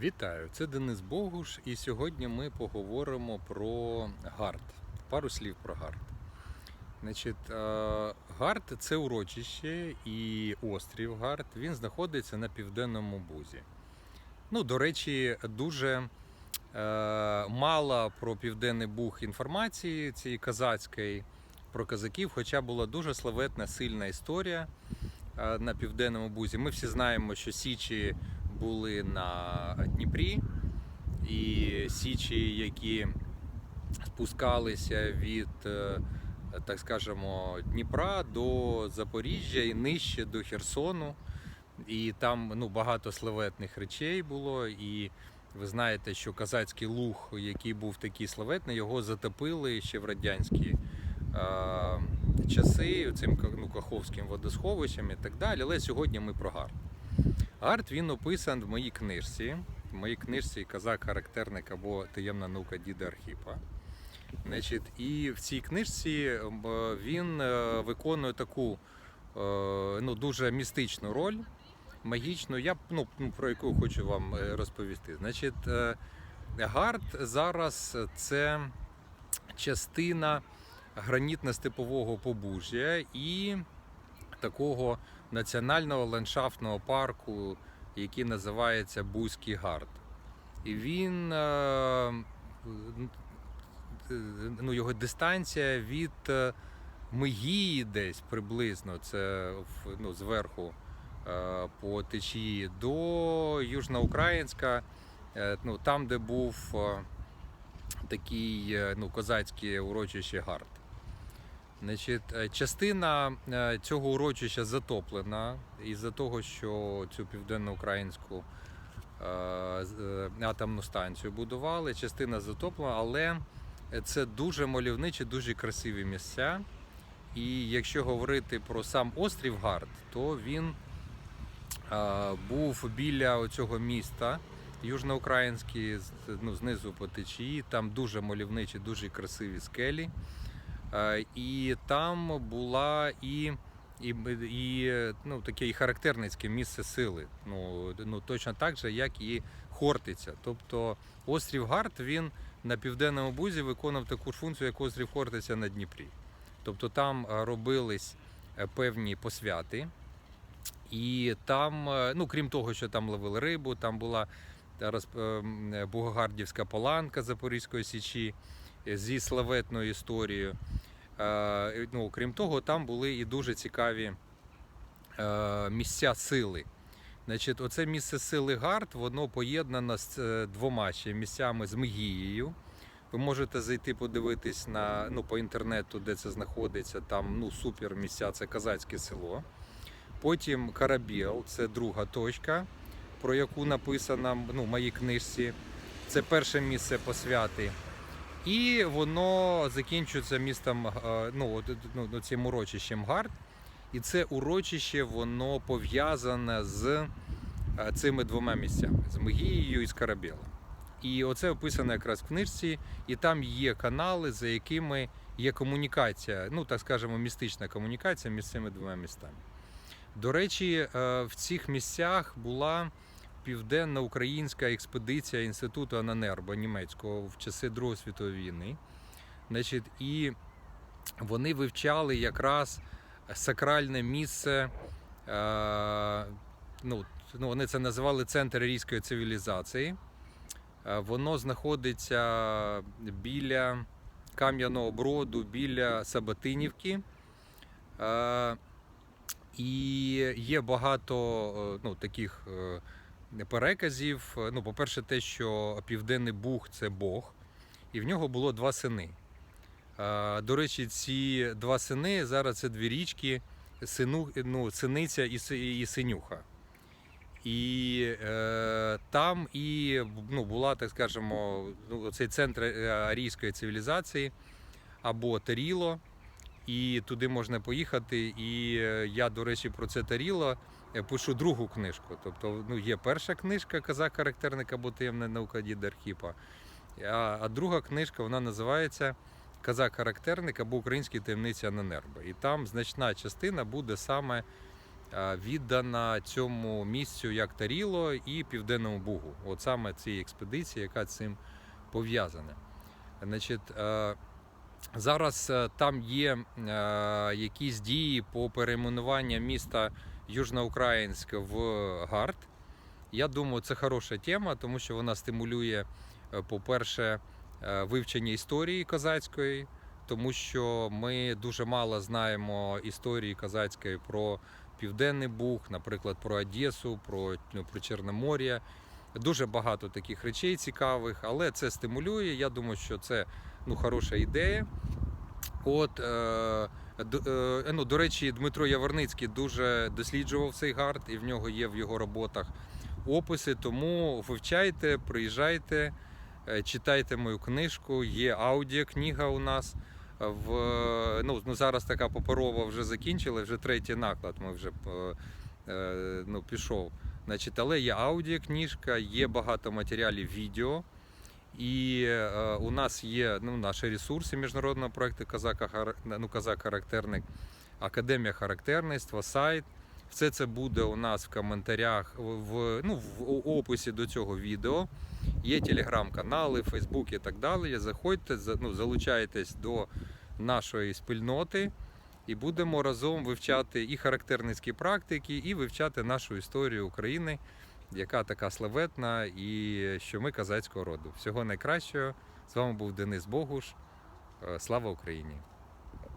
Вітаю, це Денис Богуш, і сьогодні ми поговоримо про гард. Пару слів про гард. Значить, е, гард це урочище і острів Гард. Він знаходиться на південному бузі. Ну, до речі, дуже е, мало про південний буг інформації цієї казацької, про казаків, хоча була дуже славетна, сильна історія е, на південному бузі. Ми всі знаємо, що Січі були на Дніпрі, і Січі, які спускалися від, е, так скажемо, Дніпра до Запоріжжя і нижче до Херсону. І там ну, багато славетних речей було. І ви знаєте, що казацький луг, який був такий славетний, його затопили ще в радянські е, часи, цим ну, Каховським водосховищем і так далі. Але сьогодні ми про гард. Гард він описан в моїй книжці. В моїй книжці Казак характерник або таємна наука діда Архіпа. Значить, і в цій книжці він е, виконує таку е, ну, дуже містичну роль, магічну, я ну, ну, про яку хочу вам е, розповісти. Значить, е, Гард зараз це частина гранітно-степового побужжя і такого національного ландшафтного парку, який називається Бузький Гард. І він е, ну, його дистанція від е, Мегії десь приблизно, це ну, зверху е, по течії, до Южноукраїнська, е, ну, там, де був е, такий е, ну, козацький урочище Гард. Значить, е, частина е, цього урочища затоплена із-за того, що цю південноукраїнську е, атомну станцію будували. Частина затоплена, але це дуже мальовничі, дуже красиві місця. І якщо говорити про сам острів Гард, то він був біля цього міста. Южноукраїнський, ну, знизу по течії, там дуже мальовничі, дуже красиві скелі. Е, І там була і, і, і ну, таке і характерницьке місце сили. Ну, ну, точно так же, як і Хортиця. Тобто острів Гард він на південному бузі виконав таку ж функцію, як острів Хортиця на Дніпрі. Тобто там е, робились е, певні посвяти. І там, ну крім того, що там ловили рибу, там була ем, Богогардівська паланка Запорізької січі зі славетною історією. Е, Ну, крім того, там були і дуже цікаві е, місця сили. Значить, оце місце сили Гард, воно поєднано з е, двома ще місцями з Мегією. Ви можете зайти подивитись на, ну, по інтернету, де це знаходиться. Там ну, супер місця, це Казацьке село. Потім Карабіл, це друга точка, про яку написано ну, в моїй книжці. Це перше місце посвяти. І воно закінчується містом, е, ну, ну, ну, цим урочищем Гард. І це урочище воно пов'язане з е, цими двома місцями з Мегією і з Карабелом. І оце описано якраз в книжці, і там є канали, за якими є комунікація, ну так скажемо, містична комунікація між цими двома містами. До речі, е, в цих місцях була південна українська експедиція інституту Ананербо німецького в часи Другої світової війни. Значить, і вони вивчали якраз сакральне місце. е, Ну, ну, вони це називали центр арійської цивілізації. Е, Воно знаходиться біля Кам'яного Броду, біля Сабатинівки. Е, І є багато ну, таких переказів. Ну, по-перше, те, що Південний Буг це Бог, і в нього було два сини. До речі, ці два сини зараз це дві річки, сину, ну, синиця і, Си- і синюха. І е, там і ну, була, так скажемо, ну, цей центр е, арійської цивілізації або Таріло. І туди можна поїхати. І е, я, до речі, про це Таріло е, пишу другу книжку. Тобто, ну, є перша книжка Казак характерник або таємна наука діда Архіпа. А, а друга книжка вона називається Казак характерник або Українські таємниці Ананербо. І там значна частина буде саме віддана цьому місцю як Таріло і Південному Бугу. От саме цій експедиції, яка цим пов'язана. Значить, е, зараз е, там є е, якісь дії по перейменуванню міста Южноукраїнськ в Гард. Я думаю, це хороша тема, тому що вона стимулює, е, по-перше, вивчення історії козацької, тому що ми дуже мало знаємо історії козацької про Південний Буг, наприклад, про Одесу, про, ну, про Чорномор'я. Дуже багато таких речей цікавих, але це стимулює. Я думаю, що це ну, хороша ідея. От, е, е, ну, до речі, Дмитро Яворницький дуже досліджував цей гард, і в нього є в його роботах описи. Тому вивчайте, приїжджайте, е, читайте мою книжку. Є аудіокнига у нас. В, ну, ну, зараз така паперова вже закінчила, вже третій наклад ми вже е, е, ну, пішов. Значить, але є аудіокнижка, є багато матеріалів відео. І е, у нас є ну, наші ресурси міжнародного проекту Казака ну, Казак Характерник, Академія характерництва, сайт. Все це буде у нас в коментарях, в, ну, в описі до цього відео. Є телеграм-канали, Фейсбук і так далі. Заходьте, ну, залучайтесь до нашої спільноти і будемо разом вивчати і характерницькі практики, і вивчати нашу історію України, яка така славетна, і що ми козацького роду. Всього найкращого. З вами був Денис Богуш. Е, Слава Україні!